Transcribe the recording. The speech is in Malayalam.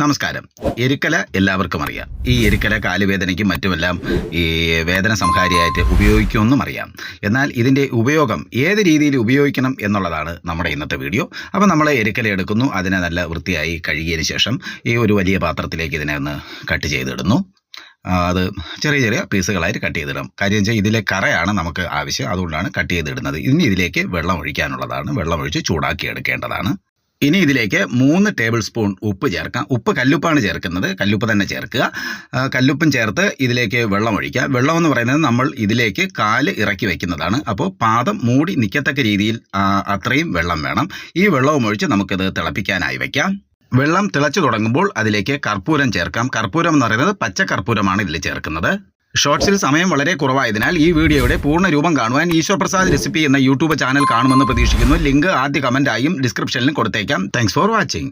നമസ്കാരം. എരുക്കല എല്ലാവർക്കും അറിയാം. ഈ എരുക്കല കാലുവേദനയ്ക്കും മറ്റുമെല്ലാം ഈ വേദന സംഹാരിയായിട്ട് ഉപയോഗിക്കുമെന്നും അറിയാം. എന്നാൽ ഇതിന്റെ ഉപയോഗം ഏത് രീതിയിൽ ഉപയോഗിക്കണം എന്നുള്ളതാണ് നമ്മുടെ ഇന്നത്തെ വീഡിയോ. അപ്പോൾ നമ്മൾ എരുക്കല എടുക്കുന്നു. അതിനെ നല്ല വൃത്തിയായി കഴുകിയതിന് ശേഷം ഈ ഒരു വലിയ പാത്രത്തിലേക്ക് ഇതിനെ ഒന്ന് കട്ട് ചെയ്തിടുന്നു. അത് ചെറിയ ചെറിയ പീസുകളായിട്ട് കട്ട് ചെയ്തിടാം. കാര്യം വെച്ചാൽ ഇതിലെ കറയാണ് നമുക്ക് ആവശ്യം. അതുകൊണ്ടാണ് കട്ട് ചെയ്തിടുന്നത്. ഇനി ഇതിലേക്ക് വെള്ളം ഒഴിക്കാനുള്ളതാണ്. വെള്ളം ഒഴിച്ച് ചൂടാക്കി എടുക്കേണ്ടതാണ്. ഇനി ഇതിലേക്ക് മൂന്ന് ടേബിൾ സ്പൂൺ ഉപ്പ് ചേർക്കാം. ഉപ്പ് കല്ലുപ്പാണ് ചേർക്കുന്നത്. കല്ലുപ്പ് തന്നെ ചേർക്കുക. കല്ലുപ്പും ചേർത്ത് ഇതിലേക്ക് വെള്ളം ഒഴിക്കുക. വെള്ളം എന്ന് പറയുന്നത് നമ്മൾ ഇതിലേക്ക് കാൽ ഇറക്കി വയ്ക്കുന്നതാണ് അപ്പോൾ പാദം മൂടി നിൽക്കത്തക്ക രീതിയിൽ അത്രയും വെള്ളം വേണം. ഈ വെള്ളവും ഒഴിച്ച് നമുക്കിത് തിളപ്പിക്കാനായി വയ്ക്കാം വെള്ളം തിളച്ചു തുടങ്ങുമ്പോൾ അതിലേക്ക് കർപ്പൂരം ചേർക്കാം. കർപ്പൂരം എന്ന് പറയുന്നത് പച്ച കർപ്പൂരമാണ് ഇതിൽ ചേർക്കുന്നത്. ഷോർട്സിൽ സമയം വളരെ കുറവായതിനാൽ ഈ വീഡിയോയുടെ പൂർണ രൂപം കാണുവാൻ ഈശ്വർ പ്രസാദ് റെസിപ്പി എന്ന യൂട്യൂബ് ചാനൽ കാണുമെന്ന് പ്രതീക്ഷിക്കുന്നു. ലിങ്ക് ആദ്യ കമന്റായും ഡിസ്ക്രിപ്ഷനിലും കൊടുത്തേക്കാം. Thanks for watching